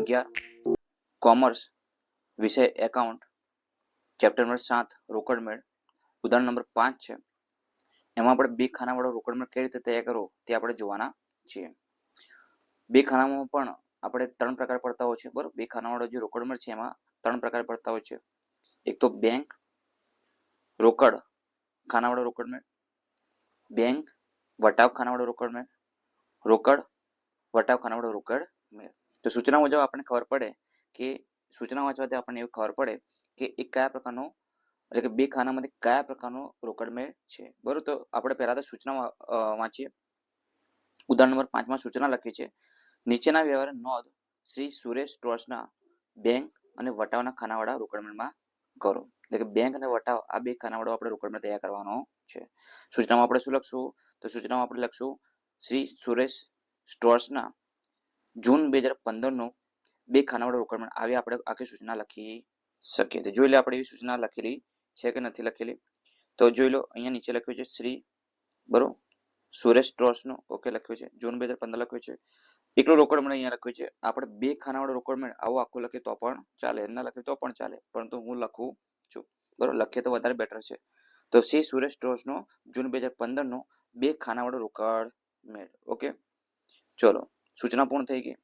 અગિયાર કોમર્સ વિષય account chapter number સાત, રોકડ મેળ. ઉદાહરણ નંબર પાંચ છે. એમાં આપણે બે ખાનાવાળો રોકડમેળ કઈ રીતે તૈયાર કરવો તે આપણે જોવાના છીએ. બે ખાનામાં પણ આપણે ત્રણ પ્રકાર પડતા હોય છે, બરોબર? બે ખાનાવાળો જે રોકડમેળ છે, એમાં ત્રણ પ્રકાર પડતા હોય છે. એક તો બેંક, રોકડ ખાનાવાળો રોકડમેળ બેંક, વટાવ ખાનાવાળો રોકડ મેળ. રોકડ, વટાવ ખાનાવાળો રોકડ મેળ. તો સૂચના મુજબ આપણને ખબર પડે કે સૂચના વાંચવાથી આપણને એવું ખબર પડે કે એ કયા પ્રકારનો, એટલે કે બે ખાનામાંથી કયા પ્રકારનો રોકડમેળ છે. બરોબર, તો આપણે પહેલા તો સૂચના વાંચીએ. ઉદાહરણ નંબર પાંચમાં સૂચના લખી છે, નીચેના વ્યવહાર નોંધ શ્રી સુરેશ ટ્રસ્ટના બેંક અને વટાવના ખાનાવાળા રોકડમેળમાં કરો. એટલે કે બેંક અને વટાવ, આ બે ખાનાવાળો આપણે રોકડમેળ તૈયાર કરવાનો છે. સૂચનામાં આપણે શું લખશું? તો સૂચનામાં આપણે લખશું, શ્રી સુરેશ સ્ટોર્સના જૂન બે હજાર પંદરનું બે ખાનાવાળા રોકડમાં આવી આપણે આખી સૂચના લખી શકીએ છીએ. જોઈ લે, આપણે એવી સૂચના લખેલી છે કે નથી લખેલી? તો જોઈ લો, અહીંયા નીચે લખ્યું છે શ્રી, બરોબર? સુરેશ ટ્રસ્ટનું ઓકે, લખ્યું છે. જૂન બે હજાર પંદર લખ્યું છે. એકલો રોકડ મેળ અહીંયા લખ્યું છે. આપણે બે રોકડ મેળ આવો આખો લખીએ તો પણ ચાલે. ના લખીએ તો પણ ચાલે. પરંતુ હું લખું છું. બરોબર? લખીએ તો વધારે બેટર છે. તો શ્રી સુરેશ ટ્રસ્ટનો જૂન બે હજાર પંદરનો બે ખાનાવાળો રોકડ મેળ. ઓકે? ચલો. સૂચના પૂર્ણ થઈ ગઈ.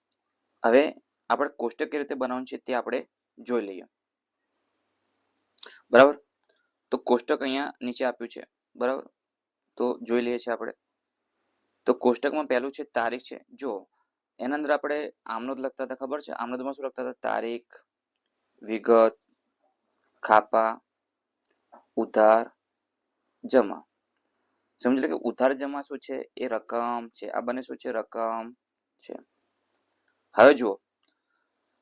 હવે આપણે કોષ્ટક કેવી રીતે બનાવવાનું છે તે આપણે જોઈ લઈએ. બરાબર? તો કોષ્ટક અહીંયા નીચે આપ્યું છે. બરાબર? તો જોઈ લઈએ છીએ આપણે. તો કોષ્ટકમાં પહેલું છે તારીખ છે. જો, એના અંદર આપણે આમનોદ લખતા હતા, ખબર છે? આમનોદમાં શું લખતા હતા? તારીખ, વિગત, ખાપા, ઉધાર, જમા. સમજી લે કે ઉધાર, જમા શું છે? એ રકમ છે. આ બંને શું છે? રકમ છે. હવે જુઓ,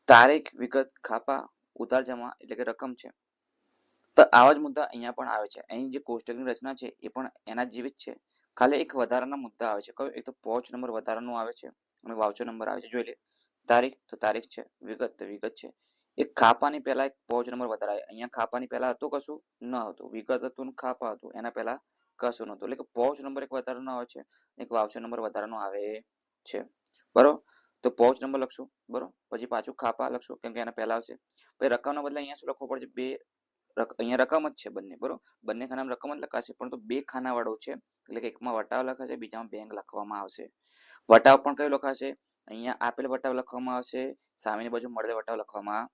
તારીખ, વિગત, ખાપા, ઉધાર જમા એટલે કે રકમ છે. તો આવા જ મુદ્દા અહીંયા પણ આવે છે. અહીં જે કોષ્ટકની રચના છે એ પણ એના જેવી જ છે. ખાલી એક વધારાના મુદ્દા આવે છે. કયો? એક તો પોચ નંબર વધારાનો આવે છે અને વાવચો નંબર આવે છે. જોઈ લે. તારીખ તો તારીખ છે. વિગત તો વિગત છે. એક ખાપાની પહેલા એક પોચ નંબર વધારે અહીંયા ખાપાની પહેલા હતું કશું? ન હતું. વિગત હતું ખાપા હતું. એના પહેલા કશું નહોતું. એટલે કે પોચ નંબર એક વધારાનો આવે છે. એક વાવચો નંબર વધારાનો આવે છે. બરોબર? તો પોચ નંબર લખશું, બરોબર? પછી પાછું ખાપા લખશું, કેમ કે એના પહેલા આવશે. પછી રકમના બદલે અહીંયા શું લખવું પડશે? બે અહીંયા રકમ જ છે બંને, બરોબર? બંને ખાનામાં રકમ જ લખાશે પરંતુ બે ખાના વાળો છે, એટલે કે એકમાં વટાવ લખાશે, બીજામાં બેંક લખવામાં આવશે. વટાવ પણ કયો લખાશે? અહીંયા આપેલ વટાવ લખવામાં આવશે, સામેની બાજુ મળેલ વટાવ લખવામાં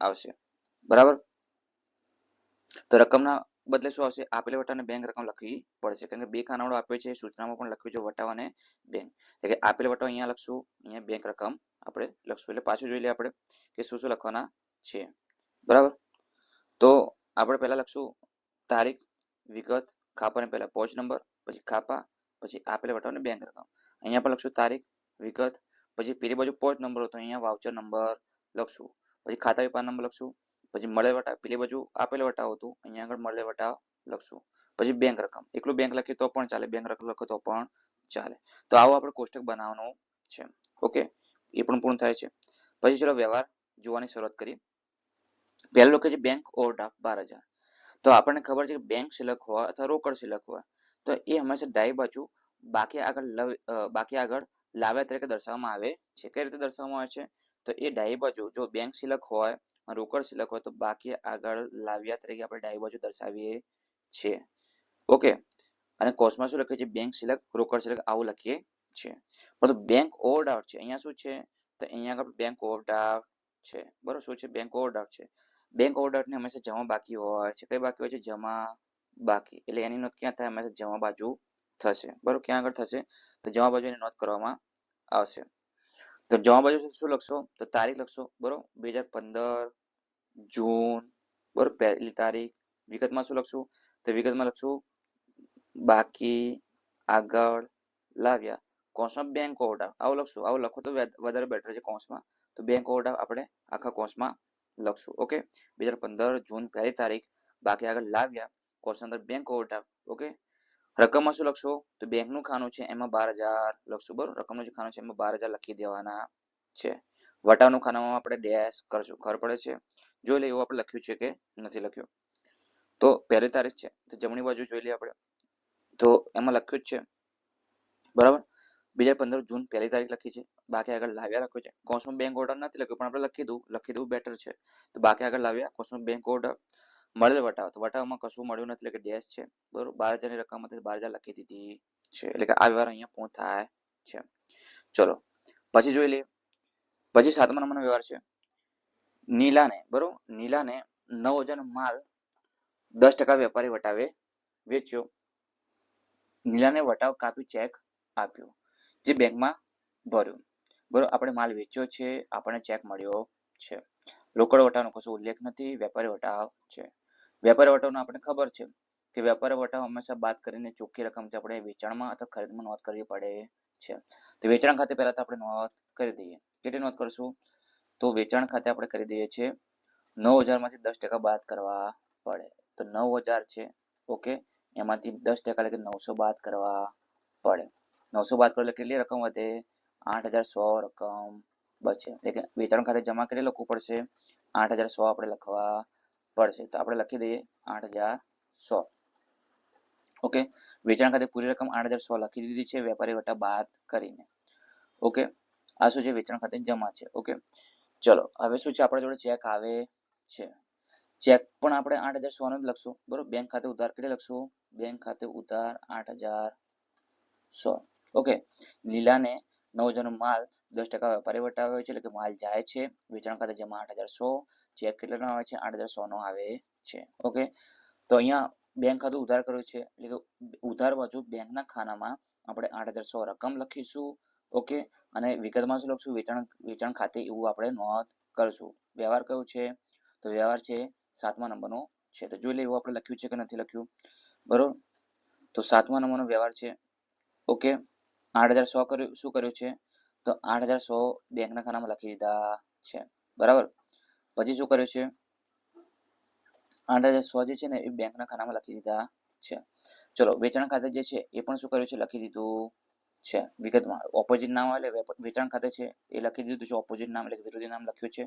આવશે. બરાબર? તો રકમના બદલે શું આવશે? આપેલ વટાને બેંક રકમ લખવી પડશે. કારણ કે બે ખાનાવાળો આપ્યો છે સૂચનામાં પણ લખ્યું છે વટાવ અને બેંક એટલે કે આપેલ વટાવ અહીંયા લખશું, અહીંયા બેંક રકમ આપણે લખશું. એટલે પાછું જોઈ લઈએ આપણે કે શું શું લખવાના છે. બરાબર? તો આપણે પહેલા લખશું તારીખ, વિગત, ખાપાને પહેલા પોચ નંબર પછી ખાપા, પછી આપેલ વટાવને બેંક રકમ. અહીંયા પણ લખશું તારીખ, વિગત, પછી પેલી બાજુ પોચ નંબર હતો, અહીંયા વાઉચર નંબર લખશું. પછી ખાતા વેપાર નંબર લખશું. પછી મળે વટાવ પેલી બાજુ આપેલ વટાવ હતું અહીંયા આગળ મળે વટાવ લખશું. પછી બેંક રકમ, એકલું બેંક લખીએ તો પણ ચાલે, બેંક રકમ લખો તો પણ ચાલે. તો આવો આપણે કોષ્ટક બનાવવાનું છે. ઓકે, એ પણ પૂર્ણ થાય છે. પછી ચલો વ્યવહાર જોવાની શરૂઆત કરીએ. પહેલું લખે છે બેંક ઓવરડ્રાફ્ટ બાર હજાર. તો આપણને ખબર છે કે બેંક સિલક હોય અથવા રોકડ સિલક હોય, તો એ હંમેશા ડાબી બાજુ બાકી આગળ બાકી આગળ લાવ્યા તરીકે દર્શાવવામાં આવે છે. કઈ રીતે દર્શાવવામાં આવે છે? તો એ ડાબી બાજુ જો બેંક સિલક હોય રોકડ સિલક હોય તો બાકી આગળ લાવ્યા તરીકે આપણે ડાબી બાજુ દર્શાવીએ છીએ. ઓકે. અને કોર્સમાં શું લખીએ છીએ બેંક સિલક, રોકડ સિલક આવું લખીએ છીએ. પરંતુ બેંક ઓવરડ્રાફ્ટ છે. અહીંયા શું છે? તો અહીંયા આગળ બેંક ઓવરડ્રાફ્ટ છે. બરોબર, શું છે? બેંક ઓવરડ્રાફ્ટ છે. બેંક ઓવરડ્રાફ્ટ ને હંમેશા જમા બાકી હોય છે. કઈ બાકી હોય છે? જમા બાકી. એટલે એની નોંધ ક્યાં થાય? હંમેશા જમા બાજુ થશે. બરોબર, ક્યાં આગળ થશે? તો જમા બાજુ એની નોંધ કરવામાં આવશે. તો જમા બાજુ શું લખશો? તો તારીખ લખશો, બરોબર? બે હજાર પંદર, જૂન, બરોબર? પહેલી તારીખ. વિગતમાં શું લખશું? તો વિગતમાં લખશું, બાકી, આગળ, લાવ્યા. કોન્સમાં બેંક ઓવરડ્રાફ્ટ આવું લખશું. આવું લખો તો વધારે બેટર છે કોન્સમાં. તો બેંક ઓવરડ્રાફ્ટ આપણે આખા કોન્સમાં લખશું, ઓકે? બે હજાર પંદર, જૂન, પહેલી તારીખ. બાકી આગળ લાવ્યા. કોર્સ અંદર બેંક ઓવરડ્રાફ્ટ ઓકે? રકમમાં શું લખશો? તો બેંકનું ખાનું છે એમાં બાર હજાર લખશું, બરોબર? રકમનું જે ખાનું છે એમાં બાર હજાર લખી દેવાના છે. વટાનું ખાનામાં આપણે ડેશ કરશું, ખબર પડે છે? જોઈ લઈએ, એવું આપણે લખ્યું છે કે નથી લખ્યું. તો પહેલી તારીખ છે, તો જમણી બાજુ જોઈ લઈએ આપણે. તો એમાં લખ્યું જ છે, બરાબર? બે હજાર પંદર જૂન પહેલી તારીખ લખી છે, બાકી આગળ લાવ્યા લખ્યું છે. કોસમો બેંક ઓર્ડર નથી લખ્યું, પણ આપણે લખી દઉં લખી દઉં બેટર છે. તો બાકી આગળ લાવ્યા, કોસમો બેંક ઓર્ડર મળેલ વટાવ. તો વટાવમાં કશું મળ્યું નથી, એટલે કે ડેશ છે. બરોબર? બાર હજારની રકમ હતી બાર હજાર લખી દીધી છે. એટલે કે આ વ્યવહાર અહીંયા પૂર્ણ થાય છે. ચલો, પછી જોઈ લઈએ. પછી સાતમા નંબરનો વ્યવહાર છે. નીલાને, બરોબર? નીલાને નવ હજારનો માલ દસ ટકા વેપારી વટાવે વેચ્યો. નીલાને વટાવ કાપી ચેક આપ્યો, જે બેંકમાં ભર્યું. બરોબર? આપણે માલ વેચ્યો છે, આપણને ચેક મળ્યો છે. રોકડ વટાવનો કશો ઉલ્લેખ નથી, વેપારી વટાવ છે. વેપારી વટાવનો આપણને ખબર છે કે વેપારી વટાવ હંમેશા બાદ કરીને ચોખ્ખી રકમથી આપણે વેચાણમાં અથવા ખરીદમાં નોંધ કરવી પડે છે. તો વેચાણ ખાતે પહેલા તો આપણે નોંધ કરી દઈએ. કેટલી નોંધ કરશું? તો વેચાણ ખાતે આપણે કરી દઈએ છીએ નવ હજારમાંથી દસ ટકા બાદ કરવા પડે. તો નવ હજાર છે, ઓકે? એમાંથી દસ ટકા એટલે નવસો બાદ કરવા પડે. નવસો બાદ કરો એટલે કેટલી રકમ વધે? આઠ હજાર સો રકમ બચે. એટલે કે વેચાણ ખાતે જમા કેટલી લખવું પડશે. આઠ હજાર સો આપણે લખવા પડશે તો આપણે લખી દઈએ આઠ હજાર સો. ઓકે? વેચાણ ખાતે પૂરી રકમ આઠ હજાર સો લખી દીધી છે. વેપારી વટા બાદ કરીને. ઓકે? આ શું છે? વેચાણ ખાતે જમા છે. ઓકે? ચલો, હવે શું છે? આપણા જોડે ચેક આવે છે. ચેક પણ આપણે આઠ હજાર સો નો જ લખશું. બરોબર? બેંક ખાતે ઉધાર કેટલી લખશું? બેંક ખાતે ઉધાર આઠ હજાર સો. ઓકે? લીલાને નવ હજારનો માલ દસ ટકા વેપારી વટાવ્યો છે. એટલે કે માલ જાય છે. વેચાણ ખાતે જમા આઠ હજાર સો. ચેક કેટલાનો આવે છે? આઠ હજાર સોનો આવે છે. ઓકે તો અહીંયા બેંક ખાતું ઉધાર કર્યું છે. એટલે કે ઉધાર બાજુ બેંકના ખાનામાં આપણે આઠ હજાર સો રકમ લખીશું. ઓકે અને વિગતમાં શું લખશું? વેચાણ વેચાણ ખાતે એવું આપણે નોંધ કરશું. વ્યવહાર કયો છે? તો વ્યવહાર છે સાતમા નંબરનો છે. તો જોઈ લે એવું આપણે લખ્યું છે કે નથી લખ્યું? બરોબર? તો સાતમા નંબરનો વ્યવહાર છે. ઓકે આઠ હજાર સો કર્યું, શું કર્યું છે? તો આઠ હજાર સો બેંકના ખાનામાં લખી દીધા છે. બરાબર? પછી શું કર્યું છે? આઠ હજાર સો જે છે ને, એ બેંકના ખાનામાં લખી દીધા છે. ચલો, વેચાણ ખાતે જે છે, એ પણ શું કર્યું છે? લખી દીધું છે. વિગતમાં ઓપોઝિટ નામ એટલે વેચાણ ખાતે છે, એ લખી દીધું છે. ઓપોઝિટ નામ એટલે વિરોધી નામ લખ્યું છે.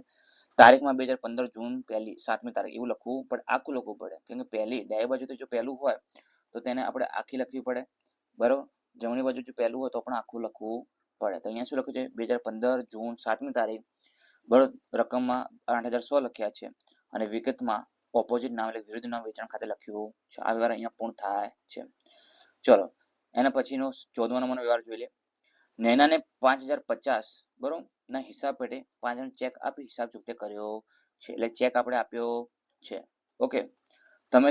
તારીખમાં બે હજાર પંદર જૂન પહેલી, સાતમી તારીખ, એવું લખવું પણ આખું લખવું પડે. કેમ કે પહેલી, ડાબી બાજુથી જો પહેલું હોય, તો તેને આપણે આખી લખવી પડે. બરોબર? જમણી બાજુ જો પહેલું હોય, તો પણ આખું લખવું પડે. તો અહીંયા શું લખ્યું છે? બે હજાર પંદર જૂન સાતમી તારીખ બરોબર રકમમાં આઠ હજાર સો લખ્યા છે અને વિગતમાં ઓપોઝિટ નામ એટલે વિરુદ્ધ નામ વેચાણ ખાતે લખ્યું છે. આ વ્યવહાર અહીંયા પૂર્ણ થાય છે. ચલો, એના પછીનો ચૌદમા નંબરનો વ્યવહાર જોઈ લે નૈનાને પાંચ હજાર પચાસ બરોબર ના હિસાબ પેટે પાંચ હજાર ચેક આપી હિસાબ ચૂકતે કર્યો છે. એટલે ચેક આપણે આપ્યો છે. ઓકે તમે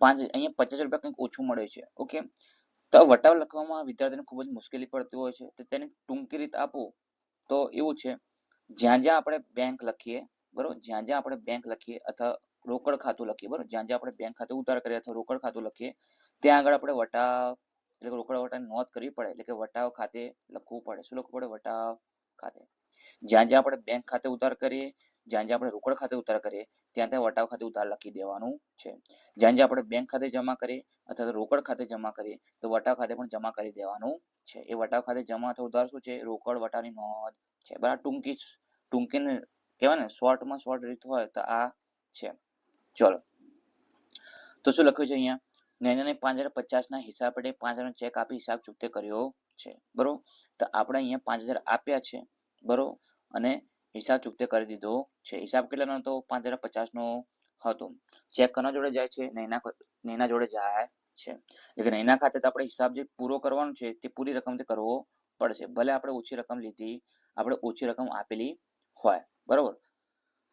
પાંચ, અહીંયા પચાસ રૂપિયા કંઈક ઓછું મળે છે. ઓકે, તો વટાવ લખવામાં વિદ્યાર્થીને ખૂબ જ મુશ્કેલી પડતી હોય છે. તો તેને ટૂંકી રીત આપો. તો એવું છે. જ્યાં જ્યાં આપણે બેંક લખીએ, બરોબર? જ્યાં જ્યાં આપણે બેંક લખીએ અથવા રોકડ ખાતું લખીએ, બરોબર? જ્યાં જ્યાં આપણે બેંક ખાતે ઉધાર કરીએ અથવા રોકડ ખાતું લખીએ, ત્યાં આગળ આપણે વટાવ, એટલે રોકડ વટાવની નોંધ કરવી પડે, એટલે કે વટાવ ખાતે લખવું પડે. શું લખવું પડે? વટાવ ખાતે. જ્યાં જ્યાં આપણે બેંક ખાતે ઉધાર કરીએ, જ્યાં જ્યાં આપણે રોકડ ખાતે ઉધાર કરીએ, ત્યાં ત્યાં વટાવ ખાતે ઉધાર લખી દેવાનું છે. જ્યાં જ્યાં આપણે બેંક ખાતે જમા કરીએ અથવા તો રોકડ ખાતે જમા કરીએ, તો વટાવ ખાતે પણ જમા કરી દેવાનું છે. એ વટાવ ખાતે જમા અથવા ઉધાર શું છે? રોકડ વટાની નોંધ છે. બરાબર? ટૂંકી ટૂંકીને કહેવાય ને શોર્ટમાં શોર્ટ રીત હોય તો આ છે. ચલો. તો શું લખ્યું છે અહીંયા? નૈનાને પાંચ હજાર પચાસના હિસાબ પાંચ હજારનો ચેક આપી હિસાબ ચૂકતે કર્યો છે. બરોબર? તો આપણે અહીંયા પાંચ હજાર આપ્યા છે. બરોબર? અને હિસાબ ચૂકતે કરી દીધો છે. હિસાબ કેટલાનો હતો? પાંચ હજાર પચાસનો હતો. ચેક કોના જોડે જાય છે? નૈના નૈના જોડે જાય છે. એટલે નૈના ખાતે તો આપણે હિસાબ જે પૂરો કરવાનો છે તે પૂરી રકમથી કરવો પડશે. ભલે આપણે ઓછી રકમ લીધી, આપણે ઓછી રકમ આપેલી હોય, બરોબર?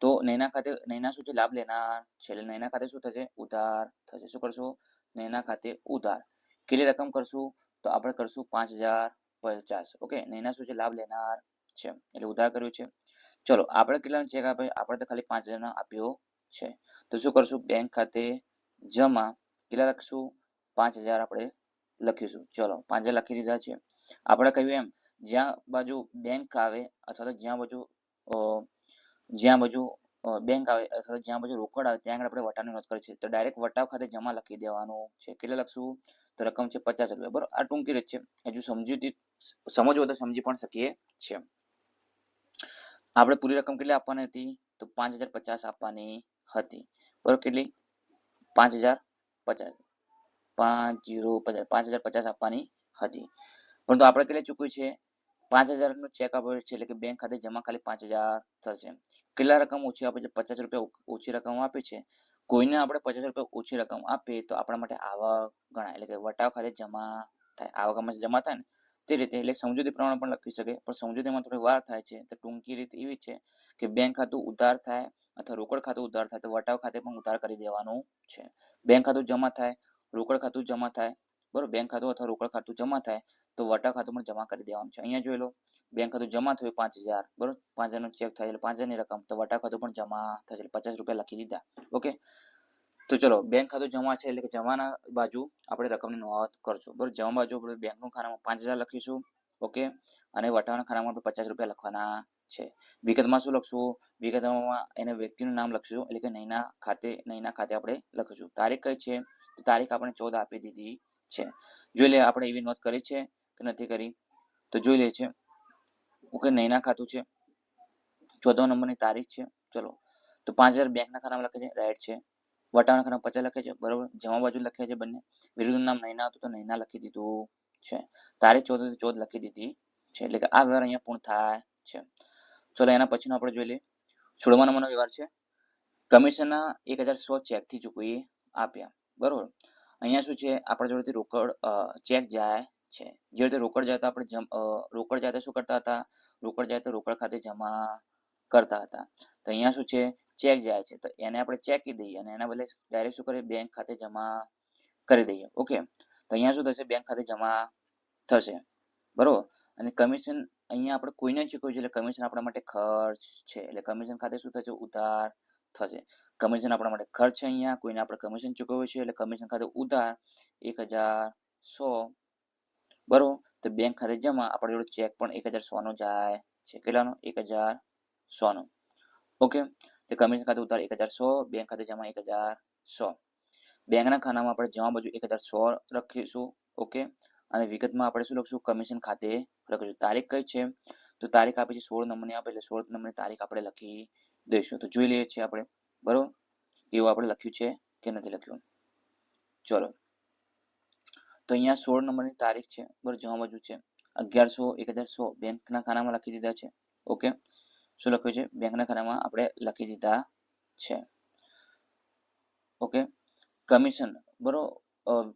તો નૈના ખાતે, નૈના શું છે લાભ લેનાર છે નૈના ખાતે શું થશે? ઉધાર થશે. શું કરશું? નૈના ખાતે ઉધાર. કેટલી રકમ કરશું? તો આપણે કરશું પાંચ હજાર પચાસ. ઓકે? નૈના શું છે લાભ લેનાર છે. એટલે ઉધાર કર્યું છે. ચલો, આપણે કેટલા ચેક આપે આપણે તો ખાલી પાંચ હજારનો આપ્યો છે. તો શું કરશું? બેંક ખાતે જમા કેટલા લખશું? પાંચ હજાર આપણે લખીશું. ચલો, પાંચ હજાર લખી દીધા છે. આપણે કહ્યું એમ, જ્યાં બાજુ બેંક આવે અથવા તો જ્યાં બાજુ જ્યાં બાજુ બેંક આવે, અથવા જ્યાં બાજુ રોકડ આવે, ત્યાં આગળ આપણે વટાવની નોંધ કરી છે. તો ડાયરેક્ટ વટાવ ખાતે જમા લખી દેવાનું છે. કેટલા લખશું? તો રકમ છે પચાસ રૂપિયા. બરોબર? આ ટૂંકી રીત છે. હજુ સમજૂતી સમજવું તો સમજી પણ શકીએ છીએ. આપણે પૂરી રકમ કેટલી આપવાની હતી? તો પાંચ હજાર પચાસ આપવાની હતી. બરોબર? કેટલી? પાંચ હજાર પચાસ. પાંચ જીરો પચાસ. પાંચ હજાર પચાસ આપવાની હતી. પરંતુ આપણે કેટલે ચૂકવી છે? પાંચ હજારનો ચેક આપ્યો છે, એટલે કે બેંક ખાતે જમા ખાલી પાંચ હજાર થશે. કેટલા રકમ ઓછી આપે છે? પચાસ રૂપિયા ઓછી રકમ આપે છે. કોઈને આપણે પચાસ રૂપિયા ઓછી રકમ આપીએ તો આપણા માટે આવક ગણાય. એટલે કે વટાવ ખાતે જમા થાય. આવકમાં જમા થાય ને, તે રીતે. એટલે સમજૂતી પ્રમાણે પણ લખી શકે. પણ સમજૂતીમાં થોડી વાર થાય છે. તો ટૂંકી રીત એવી છે કે બેંક ખાતું ઉધાર થાય અથવા રોકડ ખાતું ઉધાર થાય, તો વટાવ ખાતે પણ ઉધાર કરી દેવાનું છે. બેંક ખાતું જમા થાય, રોકડ ખાતું જમા થાય. બરોબર? બેંક ખાતું અથવા રોકડ ખાતું જમા થાય તો વટા ખાતું પણ જમા કરી દેવાનું છે. અહીંયા જોઈ લો બેંક ખાતું જમા થયું પાંચ હજાર, બરોબર? પાંચ હજારનો ચેક થાય પાંચ હજારની રકમ. તો વટા ખાતું પણ જમા થશે પચાસ રૂપિયા લખી દીધા. ઓકે? તો ચલો બેંક ખાતું જમા છે એટલે કે જમાના બાજુ આપણે રકમની નોંધ કરશું. બરોબર? જમા બાજુ આપણે બેંકનું ખાનામાં પાંચ હજાર લખીશું. ઓકે? અને વટાવના ખાનામાં આપણે પચાસ રૂપિયા લખવાના છે. વિગતમાં શું લખશું? વિગતમાં એને વ્યક્તિનું નામ લખીશું એટલે કે નૈના ખાતે નૈના ખાતે આપણે લખીશું. તારીખ કઈ છે? તો તારીખ આપણે ચૌદ આપી દીધી છે. જોઈ લે, આપણે એવી નોંધ કરી છે. કે નથી કરી, તો જોઈ લે છે. ઓકે નૈના ખાતું છે. ચોથા નંબરની તારીખ છે. ચલો. તો પાંચ હજાર બેંકના ખાનામાં લખે છે, રાઈટ છે. વટાવાના ખાના પચાસ લખે છે, બરોબર. જમા બાજુ લખે છે બંને. વિરુદ્ધનું નામ નૈના હતું તો નૈના લખી દીધું છે. તારીખ ચૌદ ચૌદ લખી દીધી છે, એટલે કે આ વ્યવહાર અહીંયા પૂર્ણ થાય છે. ચલો, એના પછીનો આપણે જોઈ લઈએ. સોળમા નંબરનો વ્યવહાર છે. કમિશનના એક હજાર સો ચેકથી ચૂકવી આપ્યા. બરોબર. અહીંયા શું છે? આપણા જોડેથી રોકડ ચેક જાય છે. જે રીતે રોકડ જાય તો આપણે રોકડ જાય તો શું કરતા હતા? રોકડ જાય તો રોકડ ખાતે જમા કરતા હતા. તો અહીંયા શું છે? ચેક જાય છે. તો એને આપણે ચેકી દઈએ અને એના બદલે ડાયરેક્ટ શું કરીએ? બેંક ખાતે જમા કરી દઈએ. ઓકે? તો અહીંયા શું થશે? બેંક ખાતે જમા થશે. બરોબર? અને કમિશન અહીંયા આપણે કોઈને ચૂકવ્યું છે એટલે કમિશન આપણા માટે ખર્ચ છે. એટલે કમિશન ખાતે શું થશે? ઉધાર થશે. કમિશન આપણા માટે ખર્ચ છે અહીંયા. કોઈને આપણે કમિશન ચૂકવ્યું છે? એટલે કમિશન ખાતે ઉધાર એક હજાર સો બરોબર? તો બેંક ખાતે જમા આપણે જોડે ચેક પણ એક હજાર સોનો જાય છે. કેટલાનો? એક હજાર સોનો. ઓકે તો કમિશન ખાતે ઉતાર એક હજાર સો બેંક ખાતે જમા એક હજાર સો. બેંકના ખાનામાં આપણે જમા બાજુ એક હજાર સો લખીશું ઓકે અને વિગતમાં આપણે શું લખશું? કમિશન ખાતે લખીશું. તારીખ કઈ છે? તો તારીખ આપી છે સોળ નંબરની આપે, એટલે સોળ નંબરની તારીખ આપણે લખી દઈશું. તો જોઈ લઈએ છીએ આપણે બરોબર? એવું આપણે લખ્યું છે કે નથી લખ્યું? ચલો. તો અહીંયા સોળ નંબરની તારીખ છે, બરાબર, જમા બાજુ છે. અગિયારસો એક હજાર સો બેંકના ખાનામાં લખી દીધા છે. ઓકે? શું લખ્યું છે? બેંકના ખાનામાં આપણે લખી દીધા છે. ઓકે? કમિશન બરોબર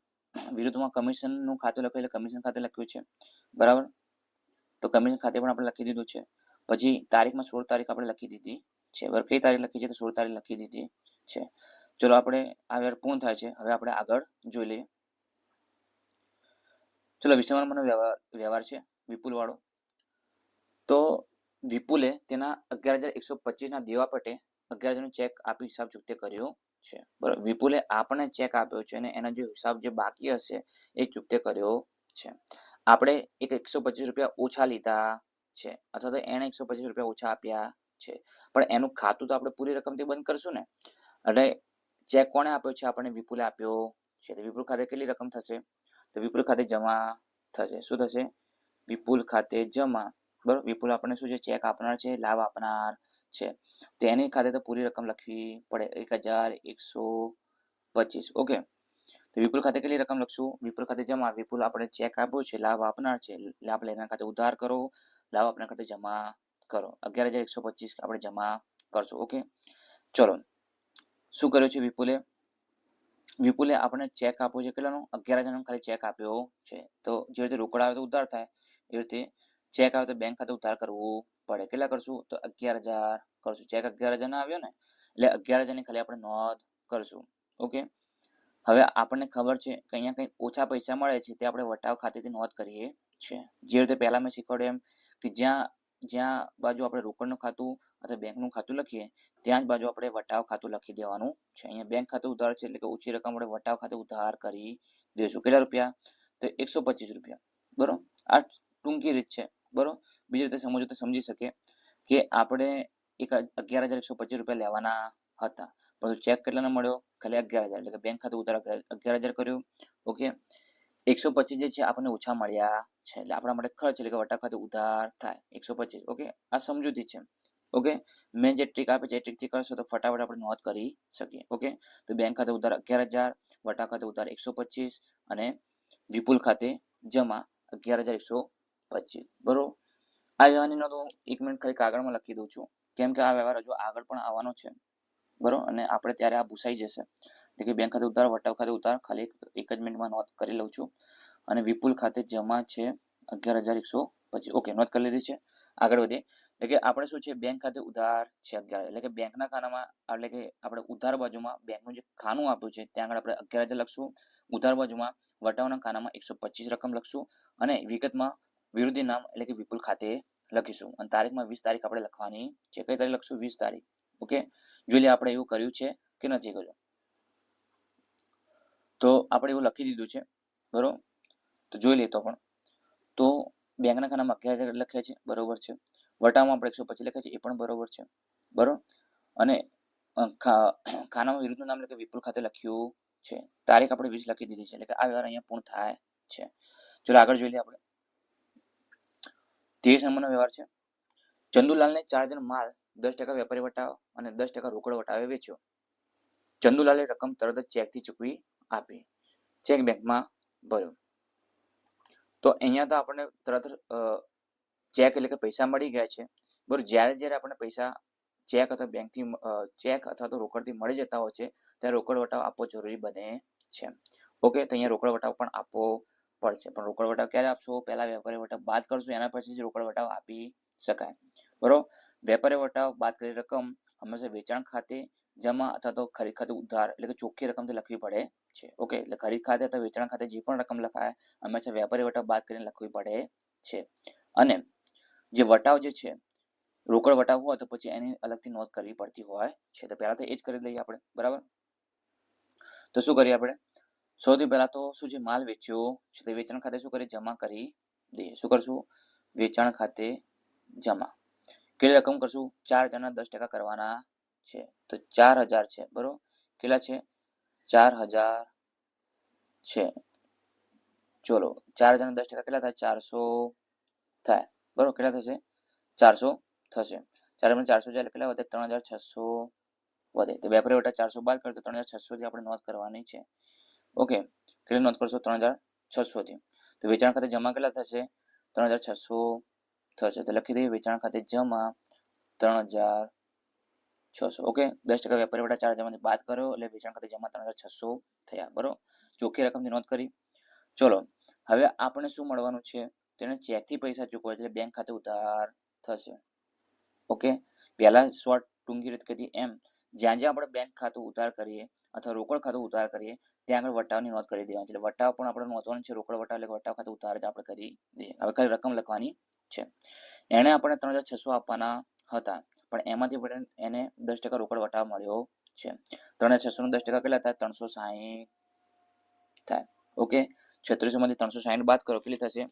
વિરુદ્ધમાં કમિશનનું ખાતું લખ્યું એટલે કમિશન ખાતે લખ્યું છે. બરાબર? તો કમિશન ખાતે પણ આપણે લખી દીધું છે. પછી તારીખમાં સોળ તારીખ આપણે લખી દીધી છે. બરાબર, કઈ તારીખ લખી છે? તો સોળ તારીખ લખી દીધી છે. ચલો, આપણે આ વ્યવહાર પૂર્ણ થાય છે. હવે આપણે આગળ જોઈ લઈએ. ચલો વિષયમાં મને વ્યવહાર છે વિપુલ વાળો તો વિપુલે તેના અગિયાર હજાર એકસો પચીસના દેવા પેટે અગિયાર હજારનો ચેક આપી હિસાબ ચૂકતે કર્યો છે. બરાબર? વિપુલે આપણને ચેક આપ્યો છે અને એનો જે હિસાબ જે બાકી હશે એ ચૂકતે કર્યો છે. આપણે એક એકસો પચીસ રૂપિયા ઓછા લીધા છે, અથવા તો એણે એકસો પચીસ રૂપિયા ઓછા આપ્યા છે. પણ એનું ખાતું તો આપણે પૂરી રકમથી બંધ કરશું ને? એટલે ચેક કોણે આપ્યો છે? આપણને વિપુલે આપ્યો છે. તો વિપુલ ખાતે કેટલી રકમ થશે? તો વિપુલ ખાતે જમા થશે. શું થશે? વિપુલ ખાતે જમા. બરોબર? વિપુલ આપણને શું છે? ચેક આપનાર છે, લાભ આપનાર છે. તેની ખાતે તો પૂરી રકમ લખવી પડે. એક હજાર એકસો પચીસ. ઓકે. તો વિપુલ ખાતે કેટલી રકમ લખશું? વિપુલ ખાતે જમા. વિપુલ આપણે ચેક આપ્યો છે, લાભ આપનાર છે. લાભ લેનાર ખાતે ઉધાર કરો. લાભ આપનાર ખાતે જમા કરો. અગિયાર હજાર એકસો પચીસ આપણે જમા કરશું. ઓકે? ચલો. શું કર્યું છે વિપુલે? વિપુલે આપણે ચેક આપ્યો છે. કેટલાનો? અગિયાર હજારનો ખાલી ચેક આપ્યો છે. તો જે રીતે રોકડ આવે તો ઉધાર થાય, એ રીતે ચેક આવે તો બેંક ખાતે ઉધાર કરવું પડે. કેટલા કરશું? તો અગિયાર હજાર કરશું. ચેક અગિયાર હજાર ના આવ્યો ને, એટલે અગિયાર હજારની ખાલી આપણે નોંધ કરશું. ઓકે? હવે આપણને ખબર છે કે અહીંયા કંઈક ઓછા પૈસા મળે છે તે આપણે વટાવ ખાતેથી નોંધ કરીએ છીએ. જે રીતે પહેલા મેં શીખવાડ્યું એમ કે જ્યાં જ્યાં બાજુ આપણે રોકડનું ખાતું અથવા બેંકનું ખાતું લખીએ, ત્યાં જ બાજુ આપણે વટાવ ખાતું લખી દેવાનું છે. અહીંયા બેંક ખાતું ઉધાર છે એટલે કે ઓછી રકમ આપણે વટાવ ખાતે ઉધાર કરી દઈશું. કેટલા રૂપિયા? તો એકસો પચીસ રૂપિયા. બરોબર? આ ટૂંકી રીત છે. બરોબર? બીજી રીતે સમજો તો સમજી શકે કે આપણે એક અગિયાર હજાર એકસો પચીસ રૂપિયા લેવાના હતા. પરંતુ ચેક કેટલાનો મળ્યો? ખાલી અગિયાર હજાર. એટલે કે બેંક ખાતે ઉધાર અગિયાર હજાર કર્યું. ઓકે? એકસો પચીસ જે છે આપણને ઓછા મળ્યા છે. એટલે આપણા માટે ખર્ચ એટલે કે વટા ખાતે ઉધાર થાય. એકસો પચીસ ઓકે આ સમજૂતી છે. ઓકે મેં જે ટ્રીક આપી છે, એ ટ્રીકથી કરશો તો ફટાફટ આપણે નોંધ કરી શકીએ ઓકે તો બેંક ખાતે ઉધાર અગિયાર હજાર વટા ખાતે ઉધાર એકસો પચીસ અને વિપુલ ખાતે જમા અગિયાર હજાર એકસો પચીસ. બરોબર? આ વ્યવહારની નોંધ હું એક મિનિટ ખાલી કાગળમાં લખી દઉં છું. કેમ કે આ વ્યવહાર હજુ આગળ પણ આવવાનો છે. બરોબર? અને આપણે ત્યારે આ ભૂસાઈ જશે. એટલે બેંક ખાતે ઉતાર, વટાવ ખાતે ઉતાર, ખાલી એક જ મિનિટમાં નોંધ કરી લઉં છું. અને વિપુલ ખાતે જમા છે અગિયાર હજાર એકસો પચીસ. ઓકે નોંધ કરી લીધી છે. આગળ વધીએ. એટલે કે આપણે શું છે બેંક ખાતે ઉધાર છે અગિયાર. એટલે કે બેંકના ખાનામાં, એટલે કે આપણે ઉધાર બાજુમાં બેંકનું જે ખાનું આપ્યું છે, ત્યાં આગળ આપણે અગિયાર હજાર લખશું. ઉધાર બાજુમાં વટાવના ખાનામાં એકસો પચીસ રકમ લખશું. અને વિગતમાં વિરોધી નામ, એટલે કે વિપુલ ખાતે લખીશું. અને તારીખમાં વીસ તારીખ આપણે લખવાની છે. કઈ તારીખ લખશું? વીસ તારીખ. ઓકે જોઈ લે, આપણે એવું કર્યું છે કે નથી કર્યું. તો આપણે એવું લખી દીધું છે, બરોબર? તો જોઈ લે તો પણ. તો બેંકના ખાનામાં અગિયાર હજાર લખ્યા છે, બરોબર છે. વટામાં આપણે એકસો પચીસ લખ્યા છે, એ પણ બરોબર છે, બરોબર? અને ખાનામાં વિરુદ્ધનું નામ લખે, વિપુલ ખાતે લખ્યું છે. તારીખ આપણે વીસ લખી દીધી છે, એટલે આ વ્યવહાર અહીંયા પૂર્ણ થાય છે. ચલો આગળ જોઈ લઈએ આપણે. ત્રીસ નંબરનો વ્યવહાર છે. ચંદુલાલને ચાર હજાર માલ, દસ ટકા વેપારી વટાવ અને દસ ટકા રોકડ વટાવે વેચ્યો. ચંદુલાલે રકમ તરત જ ચેકથી ચૂકવી આપી. ચેક બેંકમાં ભર્યું. તો અહીંયા તો આપણને તરત ચેક એટલે કે પૈસા મળી ગયા છે. બરોબર, જ્યારે જ્યારે આપણને પૈસા ચેક અથવા બેંકથી ચેક અથવા તો રોકડથી મળી જતા હોય છે, ત્યારે રોકડ વટાવ આપવો જરૂરી બને છે. ઓકે, તો અહીંયા રોકડ વટાવ પણ આપવો પડશે. પણ રોકડ વટાવ ક્યારે આપશો? પહેલા વેપારી વટાવ બાદ કરશો, એના પછી જ રોકડ વટાવ આપી શકાય. બરોબર? વેપારી વટાવ બાદ કરી રકમ હંમેશા વેચાણ ખાતે જમા અથવા તો ખરી ખાતે ઉધાર એટલે કે ચોખ્ખી રકમથી લખવી પડે છે. ઓકે એટલે ખરીદ ખાતે અથવા વેચાણ ખાતે જે પણ રકમ લખાય હંમેશા વેપારી વટાવ બાદ કરીને લખવી પડે છે. અને જે વટાવ જે છે, રોકડ વટાવ હોય તો પછી એની અલગથી નોંધ કરવી પડતી હોય છે. તો પહેલા તો એ જ કરી લઈએ આપણે, બરાબર? તો શું કરીએ આપણે? સૌથી પહેલા તો શું છે માલ વેચ્યો છે તે વેચાણ ખાતે શું કરીએ? જમા કરી દઈએ. શું કરશું? વેચાણ ખાતે જમા. કેટલી રકમ કરશું? ચાર હજારના દસ ટકા કરવાના છે. તો ચાર હજાર છે, બરોબર? કેટલા છે? ચાર હજાર છે. ચલો, ચાર હજાર દસ ટકા કેટલા થાય? ચારસો થાય. બરોબર, કેટલા થશે? ચારસો થશે. ચાર હજાર ચારસો જાય કેટલા વધે? ત્રણ હજાર છસો વધે. તો વેપારી વટા ચારસો બાદ કરો તો ત્રણ હજાર છસો થી આપણે નોંધ કરવાની છે. ઓકે, કેટલી નોંધ કરશો? ત્રણ હજાર છસો થી. તો વેચાણ ખાતે જમા કેટલા થશે? ત્રણ હજાર છસો થશે. તો લખી દઈએ, વેચાણ ખાતે જમા ત્રણ હજાર છસો. ઓકે, દસ ટકા વેપારી વટા ચાર હજારમાંથી બાદ કર્યો એટલે વેચાણ ખાતે જમા ત્રણ હજાર છસો થયા. બરોબર? ચોખ્ખી રકમની નોંધ કરી. ચલો, હવે આપણે શું મળવાનું છે? તેને ચેકથી પૈસા ચૂકવવા એટલે બેંક ખાતે ઉધાર થશે. ઓકે? પહેલાં શોર્ટ ટૂંકી રીત કહેતી એમ, જ્યાં જ્યાં આપણે બેંક ખાતું ઉધાર કરીએ અથવા રોકડ ખાતું ઉધાર કરીએ, ત્યાં આગળ વટાવની નોંધ કરી દેવાની છે. વટાવ પણ આપણે નોંધવાનું છે, રોકડ વટાવ એટલે વટાવ ખાતું ઉધાર જ આપણે કરી દઈએ. હવે ખાલી રકમ લખવાની છે. એણે આપણે ત્રણ હજાર છસો આપવાના હતા, પણ એમાંથી પણ એને દસ ટકા રોકડ વટાવ મળ્યો છે. ત્રણ હજાર છસો નો દસ ટકા કેટલા થાય? ત્રણસો સાહીઠ. થાય. ઓકે છત્રીસો માંથી ત્રણસો સાહીઠ બાદ કરો, કેટલી થશે?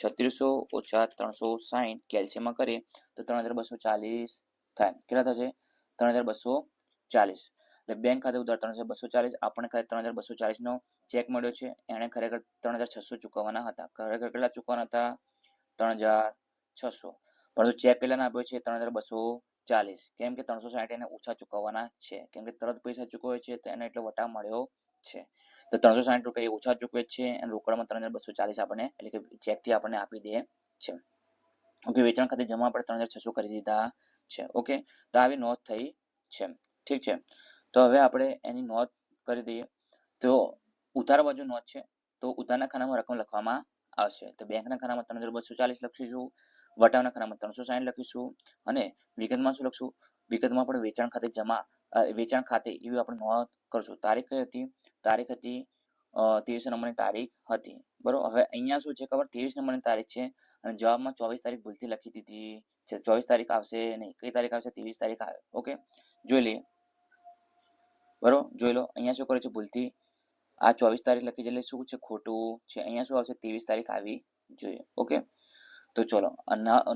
છત્રીસો ઓછા ત્રણસો સાહીઠ કેલ્શિયમમાં કરીએ, તો ત્રણ હજાર બસો ચાલીસ થાય. કેટલા થશે? ત્રણ હજાર બસો ચાલીસ. એટલે બેંક ખાતે ઉધાર ત્રણ હજાર બસો ચાલીસ, આપણને ખરેખર ત્રણ હજાર બસો ચાલીસ નો ચેક મળ્યો છે. એણે ખરેખર ત્રણ હજાર છસો ચૂકવવાના હતા. ખરેખર કેટલા ચૂકવવાના હતા? ત્રણ હજાર છસો. પરંતુ ચેક કેટલાના આપ્યો છે ત્રણ હજાર બસો ચાલીસ. કેમ કે ત્રણસો સાઠ એને ઓછા ચૂકવવાના છે. કેમ કે તરત પૈસા ચૂકવે છે, તો એને એટલો વટા મળ્યો છે. તો ત્રણસો સાઠ રૂપિયા એ ઓછા ચૂકવે છે અને રોકડમાં ત્રણ હજાર બસો ચાલીસ આપણને, એટલે કે ચેકથી આપણને આપી દે છે. ઓકે, વેચાણ ખાતે જમા આપણે ત્રણ હજાર છસો કરી દીધા છે. ઓકે, તો આવી નોંધ થઈ છે. ઠીક છે. તો હવે આપણે એની નોંધ કરી દઈએ. તો ઉધાર બાજુ નોંધ છે. તો ઉધારના ખાનામાં રકમ લખવામાં આવશે. તો બેંકના ખાનામાં ત્રણ હજાર બસો ચાલીસ લખીશું. વટાવના ખાનામાં ત્રણસો સાઠ લખીશું. અને વિગતમાં શું લખશું? વિગતમાં આપણે વેચાણ ખાતે જમા વેચાણ ખાતે એવી આપણે નોંધ કરશું. તારીખ કઈ હતી? તારીખ હતી ત્રેવીસ નંબરની તારીખ હતી. બરોબર? હવે અહીંયા શું છે ખબર? ત્રેવીસ નંબરની તારીખ છે અને જવાબમાં ચોવીસ તારીખ ભૂલથી લખી દીધી છે. ચોવીસ તારીખ આવશે નહીં. કઈ તારીખ આવશે? ત્રીસ તારીખ આવે. ઓકે? જોઈ લઈએ. બરોબર? જોઈ લો. અહીંયા શું કરે છે? ભૂલથી આ ચોવીસ તારીખ લખી એટલે શું છે? ખોટું છે. અહીંયા શું આવશે? ત્રેવીસ તારીખ આવી જોઈએ. ઓકે? તો ચલો.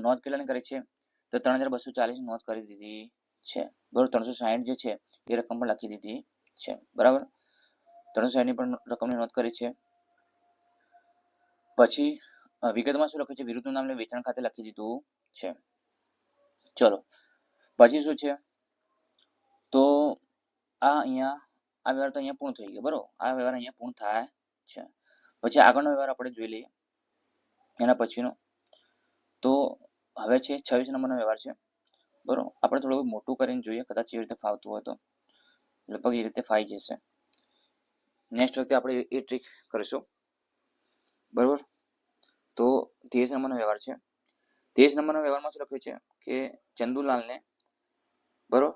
નોંધ કેટલાની કરી છે? તો ત્રણ હજાર બસો ચાલીસ નોંધ કરી દીધી છે. બરોબર? ત્રણસો સાહીઠ જે છે, એ રકમ પણ લખી દીધી છે. બરાબર? ત્રણસો એની પણ રકમની નોંધ કરી છે. પછી વિગતમાં શું લખ્યું છે? વિરુદ્ધનું નામ વેચાણ ખાતે લખી દીધું છે. ચલો. પછી શું છે? તો આ અહીંયા, આ વ્યવહાર તો અહીંયા પૂર્ણ થઈ ગયો, બરોબર? આ વ્યવહાર અહીંયા પૂર્ણ થાય છે. પછી આગળનો વ્યવહાર આપણે જોઈ લઈએ. એના પછીનો. તો હવે છે, છવ્વીસ નંબરનો વ્યવહાર છે. બરોબર? આપણે થોડું મોટું કરીને જોઈએ. કદાચ એ રીતે ફાવતું હોય તો. લગભગ એ રીતે ફાઈ જશે. નેક્સ્ટ વખતે આપણે એ ટ્રીક કરીશું. બરાબર? તો ત્રીસ નંબરનો વ્યવહાર છે. ત્રીસ નંબરનો વ્યવહારમાં શું લખ્યું છે? કે ચંદુલાલને બરોબર?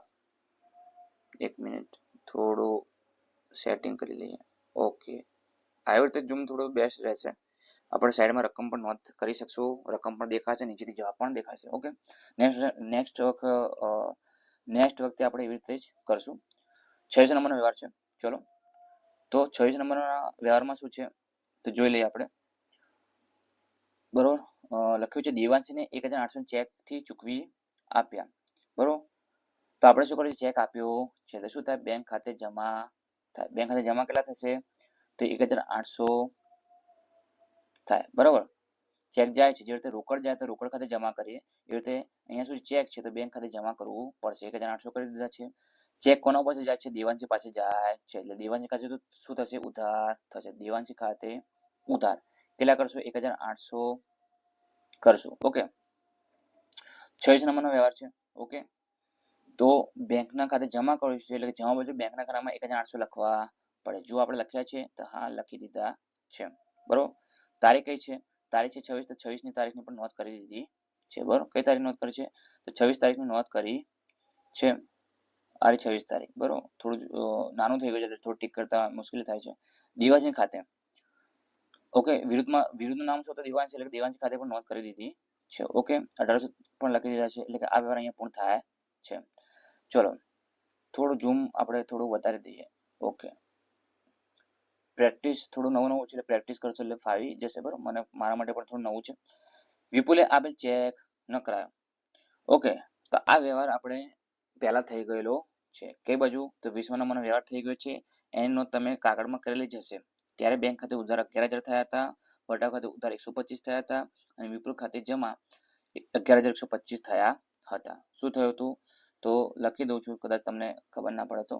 એક મિનિટ. થોડું સેટિંગ કરી લઈએ. ઓકે આવી રીતે ઝૂમ થોડું બેસ્ટ રહેશે. આપણે સાઈડમાં રકમ પણ નોંધ કરી શકશું. રકમ પણ દેખાશે. નીચેથી જવાબ પણ દેખાશે. ઓકે નેક્સ્ટ નેક્સ્ટ વખત નેક્સ્ટ વખતે આપણે એવી રીતે જ કરશું. છવ્વીસ નંબરનો વ્યવહાર છે. ચલો. તો છવ્વીસ નંબરના વ્યવહારમાં શું છે? તો જોઈ લઈએ આપણે. બરોબર? લખ્યું છે, દેવાંશીને એક હજાર આઠસો ચેકથી ચૂકવી આપ્યા. બરોબર? તો આપણે શું કર્યું? ચેક આપ્યો. છે તો શું થાય? બેંક ખાતે જમા થાય. બેંક ખાતે જમા કેટલા થશે? તો એક હજાર આઠસો થાય. બરોબર? ચેક જાય છે. જે રીતે રોકડ જાય તો રોકડ ખાતે જમા કરીએ. એ રીતે અહીંયા શું ચેક છે. તો બેંક ખાતે જમા કરવું પડશે. એક હજાર આઠસો કરી દીધા છે. ચેક કોના પાસે જાય છે, દેવાંશી પાસે જાય છે. એટલે દેવાંશી તો શું થશે? ઉધાર થશે. દેવાંશી ખાતે ઉધાર. કેટલા કરશો? એક હજાર આઠસો કરશો. ઓકે. છવ્વીસ નંબરનો વ્યવહાર છે. ઓકે. તો બેંકના ખાતે જમા કરવું છે. એટલે જમા બાજુ બેંકના ખાતામાં એક હજાર આઠસો લખવા પડે. જો આપણે લખ્યા છે, તો હા, લખી દીધા છે. બરોબર? તારીખ કઈ છે? તારીખ છે છવ્વીસ. તો છવ્વીસની તારીખની પણ નોંધ કરી દીધી છે. બરોબર? કઈ તારીખ નોંધ કરી છે? તો છવ્વીસ તારીખની નોંધ કરી છે. આ છવ્વીસ તારીખ, બરોબર. થોડું નાનું થઈ ગયું છે થોડું ટીક કરતા મુશ્કેલી થાય છે. દિવાસી ખાતે. ઓકે, વિરુદ્ધમાં, વિરુદ્ધનું નામ શું તો દિવાંશી એટલે દિવાંશી ખાતે પણ નોંધ કરી દીધી છે. ઓકે, અઢારસો પણ લખી દીધા છે, એટલે કે આ વ્યવહાર અહીંયા પૂર્ણ થાય છે. ચલો, થોડું ઝૂમ આપણે થોડું વધારી દઈએ. ઓકે. પ્રેક્ટિસ થોડું નવું નવું છે, એટલે પ્રેક્ટિસ કરશો એટલે ફાવી જશે, બરોબર. મને, મારા માટે પણ થોડું નવું છે. વિપુલે આપેલ ચેક ન કરાયો. ઓકે, તો આ વ્યવહાર આપણે પહેલા થઈ ગયેલો છે. કઈ બાજુ? તો વીસમા નંબરનો વ્યવહાર થઈ ગયો છે. એની તમે કાગળમાં કરેલી જ હશે. ત્યારે બેંક ખાતે ઉધાર અગિયાર હજાર થયા હતા. વટા ખાતે ઉધાર એકસો પચીસ થયા હતા. અને વિપુલ ખાતે જમા અગિયાર હજાર એકસો પચીસ થયા હતા. શું થયું હતું? તો લખી દઉં છું. કદાચ તમને ખબર ના પડે તો.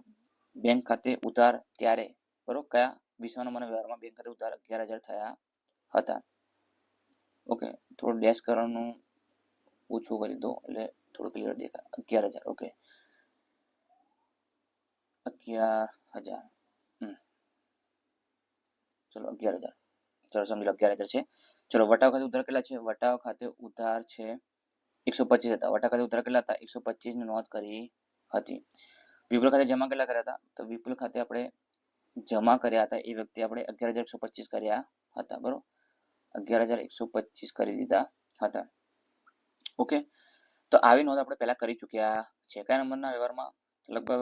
બેંક ખાતે ઉધાર ત્યારે. બરોબર? કયા? વીસમા નંબરના વ્યવહારમાં બેંક ખાતે ઉધાર અગિયાર હજાર થયા હતા. ઓકે. થોડું ડેશ કરવાનું ઓછું કરી દો. એટલે થોડું ક્લિયર દેખાય. અગિયાર હજાર. ઓકે. અગિયાર હજાર. ચલો, અગિયાર હજાર. ચલો, સમજી લો, અગિયાર હજાર છે. ચલો, વટાવ ખાતે ઉધાર કેટલા છે? વટાવ ખાતે ઉધાર છે એકસો પચીસ હતા. વટાવ ખાતે ઉધાર કેટલા હતા? એકસો પચીસની નોંધ કરી હતી. વિપુલ ખાતે જમા કેટલા કર્યા હતા? તો વિપુલ ખાતે આપણે જમા કર્યા હતા. એ વ્યક્તિ આપણે અગિયાર હજાર એકસો પચીસ કર્યા હતા, બરોબર? અગિયાર હજાર એકસો પચીસ કરી દીધા હતા. ઓકે? તો આવી નોંધ આપણે પહેલા કરી ચૂક્યા છે. કયા નંબરના વ્યવહારમાં? લગભગ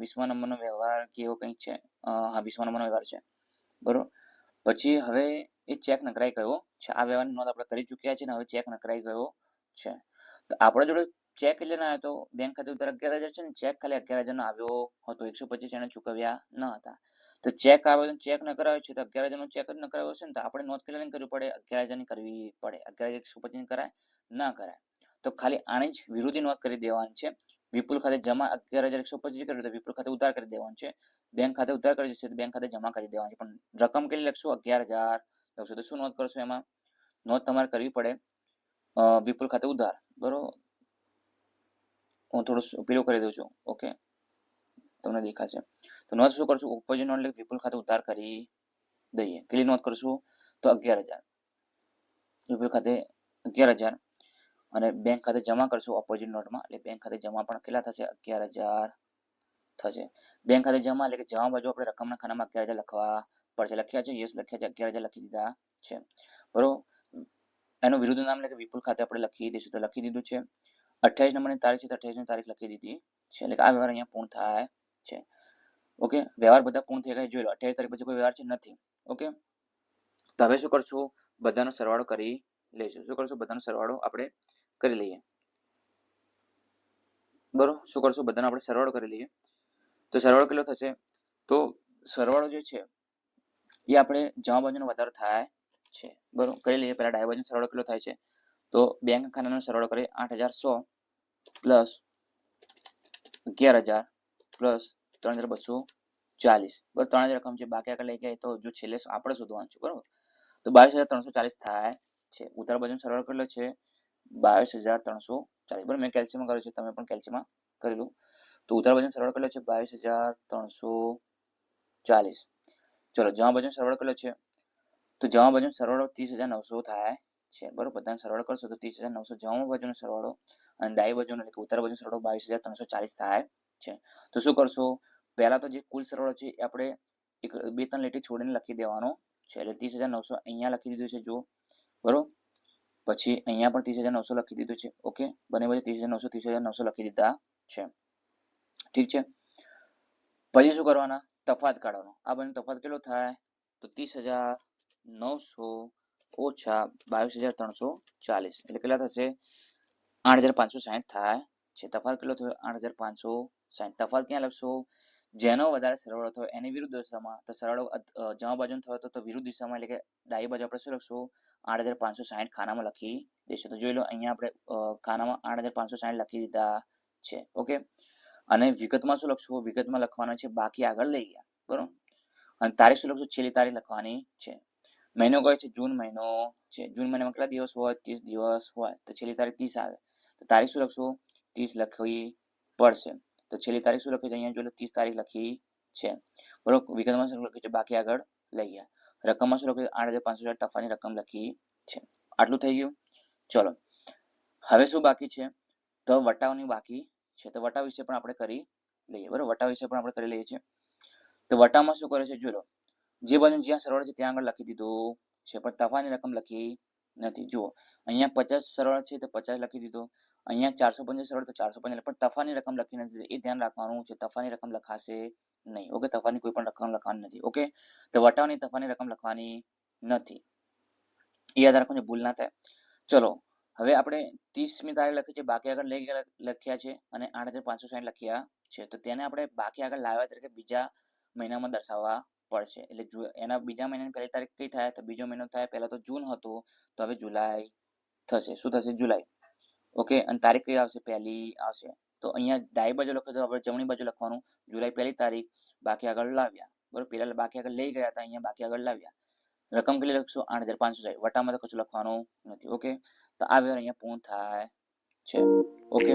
વીસમા નંબરનો વ્યવહાર કે એવો કંઈક છે. હા વીસમા નંબરનો વ્યવહાર છે. બરોબર? પછી હવે એ ચેક નકરાઈ ગયો. છે, આ વ્યવહારની નોંધ આપણે કરી ચૂક્યા છે ને હવે ચેક નકરાઈ ગયો છે. તો આપણા જોડે ચેક એટલે ના તો બેંક ખાતે ઉધાર અગિયાર હજાર છે ને ચેક ખાલી અગિયાર હજારનો આવ્યો હતો. એકસો પચીસ એને ચૂકવ્યા ન હતા. તો ચેક આવ્યો ચેક ન કરાવ્યો છે તો અગિયાર હજારનો ચેક જ ન કરાવ્યો છે ને તો આપણે નોંધ કેટલાની કરવી પડે. અગિયાર હજારની કરવી પડે. અગિયાર હજાર એકસો પચીસ કરાય, ના કરાય. તો ખાલી આની જ વિરોધી નોંધ કરી દેવાની છે. વિપુલ ખાતે જમા અગિયાર હજાર એકસો પચીસ કર્યું તો વિપુલ ખાતે ઉધાર કરી દેવાનું છે. બેંક ખાતે ઉધાર કરી છે તો બેંક ખાતે જમા કરી દેવાની છે. પણ રકમ કેટલી લખશું? અગિયાર હજાર. લખશું તો શું નોંધ કરશો એમાં? નોંધ તમારે કરવી પડે. વિપુલ ખાતે ઉધાર. બરોબર? હું થોડું પેલું કરી દઉં છું. ઓકે? તમને દેખાશે. તો નોંધ શું કરશું? ઓપોઝિટ નોંધ એટલે વિપુલ ખાતે ઉધાર કરી દઈએ. કેટલી નોંધ કરશું? તો અગિયાર હજાર. વિપુલ ખાતે અગિયાર હજાર. અને બેંક ખાતે જમા કરશું ઓપોઝિટ નોટમાં એટલે બેંક ખાતે જમા પણ કેટલા થશે? અગિયાર હજાર થશે. બેંક ખાતે જમા એટલે કે જમા બાજુ આપણે રકમના ખાનામાં અગિયાર હજાર લખવા પડશે. લખ્યા છે? યસ લખ્યા છે. અગિયાર લખી દીધા છે. બરોબર? એનું વિરુદ્ધ નામ એટલે કે વિપુલ ખાતે આપણે લખી દઈશું. તો લખી દીધું છે. અઠ્યાવીસ નંબરની તારીખ છે. તો અઠ્યાવીસની તારીખ લખી દીધી છે. એટલે કે આ વ્યવહાર અહીંયા પૂર્ણ થાય છે. ઓકે? વ્યવહાર બધા પૂર્ણ થઈ ગયા જોઈ લો. અઠ્યાવીસ તારીખ પછી કોઈ વ્યવહાર છે નથી. ઓકે? તો હવે શું કરશું? બધાનો સરવાળો કરી લઈશું શું કરશું? બધાનો સરવાળો આપણે કરી લઈએ. બરોબર? શું કરશું? બધાનો આપણે સરવાળો કરી લઈએ. તો સરવાળો કેટલો થશે? તો સરવાળો જે છે, એ આપણે જમા બાજુનો વધારો થાય છે. બરોબર? કરી લઈએ. પહેલા ડાય બાજુનો સરવાળો કેટલો થાય છે? તો બેંક ખાનાનો સરવાળો કરીએ. આઠ હજાર સો પ્લસ અગિયાર હજાર પ્લસ ત્રણ હજાર બસો ચાલીસ. બસ ત્રણ હજાર રકમ છે. બાકી આગળ લઈ ગયા તો જો છેલ્લે આપણે શોધવાનું છે. બરોબર? તો બાવીસ હજાર ત્રણસો ચાલીસ થાય છે. ઉત્તર બાજુનો સરવાળો કેટલો છે? બાવીસ હજાર ત્રણસો. ચાલીસ, બરાબર, મેં કેલ્સીમાં કર્યું છે, તમે પણ કેલ્સીમાં કરેલું તો ઉત્તર વજન સરવાળો કેટલો છે? બાવીસ હજાર ત્રણસો ચાલીસ. ચલો જમા વજન સરવાળો કેટલો છે? તો જમા વજન સરવાળો ત્રીસ હજાર નવસો થાય છે, બરાબર? બધાને સરવાળો કરશો તો ત્રીસ હજાર નવસો જમા બાજુનો સરવાળો અને દાય બાજુનો એટલે કે ઉત્તર બાજુનો સરવાળો બાવીસ હજાર ત્રણસો ચાલીસ થાય છે. તો શું કરશો? પહેલા તો જે કુલ સરવાળો છે એ આપણે એક બે ત્રણ લીટી છોડીને લખી દેવાનો છે. એટલે ત્રીસ હજાર નવસો અહીંયા લખી દીધું છે જો, બરોબર? પછી અહીંયા પણ ત્રીસ હજાર નવસો લખી દીધું છે. ઓકે બંને બાજુ ત્રીસ હજાર નવસો, ત્રીસ હજાર નવસો લખી દીધા છે. ઠીક છે? પછી શું કરવાના? તફાત કાઢવાનો. આ બંને તફાત કેટલો થાય? તો ત્રીસ હજાર નવસો ઓછા બાવીસ હજાર ત્રણસો ચાલીસ. એટલે કેટલા થશે? આઠ હજાર પાંચસો સાહીઠ થાય. છે. તફાત કેટલો થયો? આઠ હજાર પાંચસો સાહીઠ. તફાત ક્યાં લખશો? જેનો વધારે સરવાળો થયો એની વિરુદ્ધ દિશામાં તો સરવાળો જમા બાજુ થયો તો, વિરુદ્ધ દિશામાં એટલે કે ડાબી બાજુ આપણે શું લખશું? આઠ હજાર પાંચસો સાહીઠ ખાનામાં લખી દઈશું. તો જોઈ લો અહીંયા આપણે ખાનામાં આઠ હજાર પાંચસો સાહીઠ લખી દીધા છે. ઓકે? અને વિગતમાં શું લખશું? વિગતમાં લખવાના છે બાકી આગળ લઈ ગયા. બરોબર? અને તારીખ શું લખશું? છેલ્લી તારીખ લખવાની છે. મહિનો કયો છે? જૂન મહિનો છે. જૂન મહિનામાં કેટલા દિવસ હોય? ત્રીસ દિવસ હોય. તો છેલ્લી તારીખ ત્રીસ આવે. તો તારીખ શું લખશું? ત્રીસ લખવી પડશે. તો છેલ્લી તારીખ શું લખી છે અહીંયા? જોઈ લો, ત્રીસ તારીખ લખી છે. બરોબર વિગતમાં શું લખ્યું છે? બાકી આગળ લઈ ગયા. રકમમાં શું લખ્યું આઠ હજાર પાંચસો સાઠ તફાની રકમ લખી છે. આટલું થઈ ગયું? ચલો. હવે શું બાકી છે? તો વટાવની બાકી છે. તો વટાવ વિશે પણ આપણે કરી લઈએ. બરોબર? વટાવ વિશે પણ આપણે કરી લઈએ છીએ. તો વટાવમાં શું કરે છે? જોઈ લો. જે બાજુ જ્યાં સરવાળો છે, ત્યાં આગળ લખી દીધું છે. પણ તફાની રકમ લખી નથી. જુઓ. અહીંયા પચાસ સરવાળો છે, તો પચાસ લખી દીધો. અહીંયા ચારસો પંચાસ સરવાળો તો ચારસો પંચાસ પણ તફાની રકમ લખી નથી એ ધ્યાન રાખવાનું છે, તફાની રકમ લખાશે નહીં ઓકે તફાની કોઈ પણ રકમ લખવાની નથી ઓકે તો વટાવની તફાની રકમ લખવાની નથી. એ યાદ રાખવાનું ભૂલ ના થાય. ચલો, હવે આપણે ત્રીસમી તારીખ લખી છે, બાકી આગળ લઈ લખ્યા છે, અને આઠ હજાર પાંચસો સાઠ લખ્યા છે, તો તેને આપણે બાકી આગળ લાવ્યા તરીકે બીજા મહિનામાં દર્શાવવા પડશે. એટલે એના બીજા મહિનાની પહેલી તારીખ કઈ થાય, તો બીજો મહિનો થાય, પહેલા તો જૂન હતો, તો હવે જુલાઈ થશે. શું થશે? જુલાઈ. ઓકે અને તારીખ કઈ આવશે? પહેલી આવશે. તો અહીંયા ડાઈ બાજુ લખો તો આપણે જમણી બાજુ લખવાનું. જુલાઈ પહેલી તારીખ, બાકી આગળ લાવ્યા. બરોબર? પેલા બાકી આગળ લઈ ગયા હતા, અહીંયા બાકી આગળ લાવ્યા. રકમ કેટલી લખશો? આઠ હજાર પાંચસો સાઠ વટામાં તો કશું લખવાનું નથી ઓકે તો આ વ્યવહાર અહીંયા પૂર્ણ થાય છે ઓકે